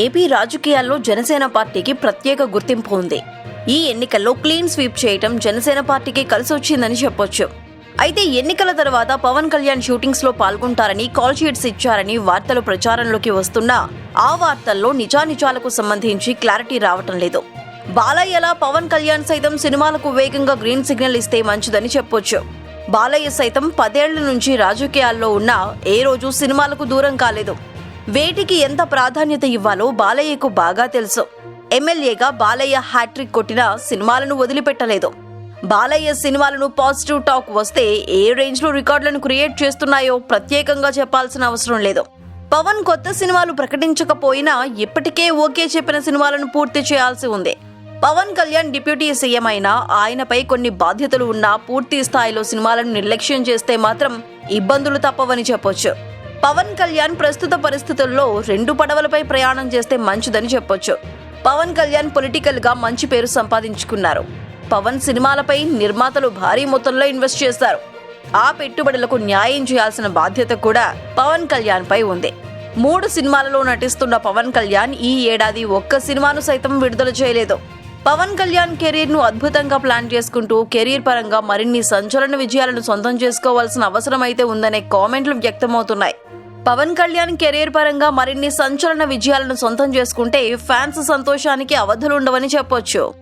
AP రాజకీయాల్లో జనసేన పార్టీకి ప్రత్యేక గుర్తింపు ఉంది. ఈ ఎన్నికల్లో క్లీన్ స్వీప్ చేయటం జనసేన పార్టీకి కలిసొచ్చిందని చెప్పొచ్చు. అయితే ఎన్నికల తర్వాత పవన్ కళ్యాణ్ షూటింగ్స్లో పాల్గొంటారని కాల్ షీట్స్ ఇచ్చారని వార్తలు ప్రచారంలోకి వస్తున్నా ఆ వార్తల్లో నిజానిజాలకు సంబంధించి క్లారిటీ రావటం లేదు. బాలయ్యలా పవన్ కళ్యాణ్ సైతం సినిమాలకు వేగంగా గ్రీన్ సిగ్నల్ ఇస్తే మంచిదని చెప్పొచ్చు. బాలయ్య సైతం పదేళ్ళ నుంచి రాజకీయాల్లో ఉన్నా ఏ రోజు సినిమాలకు దూరం కాలేదు. వేటికి ఎంత ప్రాధాన్యత ఇవ్వాలో బాలయ్యకు బాగా తెలుసు. ఎమ్మెల్యేగా బాలయ్య హ్యాట్రిక్ కొట్టిన సినిమాలను వదిలిపెట్టలేదు. బాలయ్య సినిమాలను పాజిటివ్ టాక్ వస్తే ఏ రేంజ్లో రికార్డులను క్రియేట్ చేస్తున్నాయో ప్రత్యేకంగా చెప్పాల్సిన అవసరం లేదు. పవన్ కొత్త సినిమాలు ప్రకటించకపోయినా ఇప్పటికే ఓకే చెప్పిన సినిమాలను పూర్తి చేయాల్సి ఉంది. పవన్ కళ్యాణ్ డిప్యూటీ సీఎం అయినా ఆయనపై కొన్ని బాధ్యతలు ఉన్నా పూర్తి స్థాయిలో సినిమాలను నిర్లక్ష్యం చేస్తే మాత్రం ఇబ్బందులు తప్పవని చెప్పొచ్చు. పవన్ కళ్యాణ్ ప్రస్తుత పరిస్థితుల్లో రెండు పడవలపై ప్రయాణం చేస్తే మంచిదని చెప్పొచ్చు. పవన్ కళ్యాణ్ పొలిటికల్గా మంచి పేరు సంపాదించుకున్నారు. పవన్ సినిమాలపై నిర్మాతలు భారీ మొత్తంలో ఇన్వెస్ట్ చేశారు ఆ పెట్టుబడులకు న్యాయం చేయాల్సిన బాధ్యత కూడా పవన్ కళ్యాణ్ పై ఉంది. మూడు సినిమాలలో నటిస్తున్న పవన్ కళ్యాణ్ ఈ ఏడాది ఒక్క సినిమాను సైతం విడుదల చేయలేదు. పవన్ కళ్యాణ్ కెరీర్ను అద్భుతంగా ప్లాన్ చేసుకుంటూ కెరీర్ పరంగా మరిన్ని సంచలన విజయాలను సొంతం చేసుకోవాల్సిన అవసరం అయితే ఉందనే కామెంట్లు వ్యక్తమవుతున్నాయి. పవన్ కళ్యాణ్ కెరీర్ పరంగా మరిన్ని సంచలన విజయాలను సొంతం చేసుకుంటే ఫ్యాన్స్ సంతోషానికి అవధులుండవని చెప్పొచ్చు.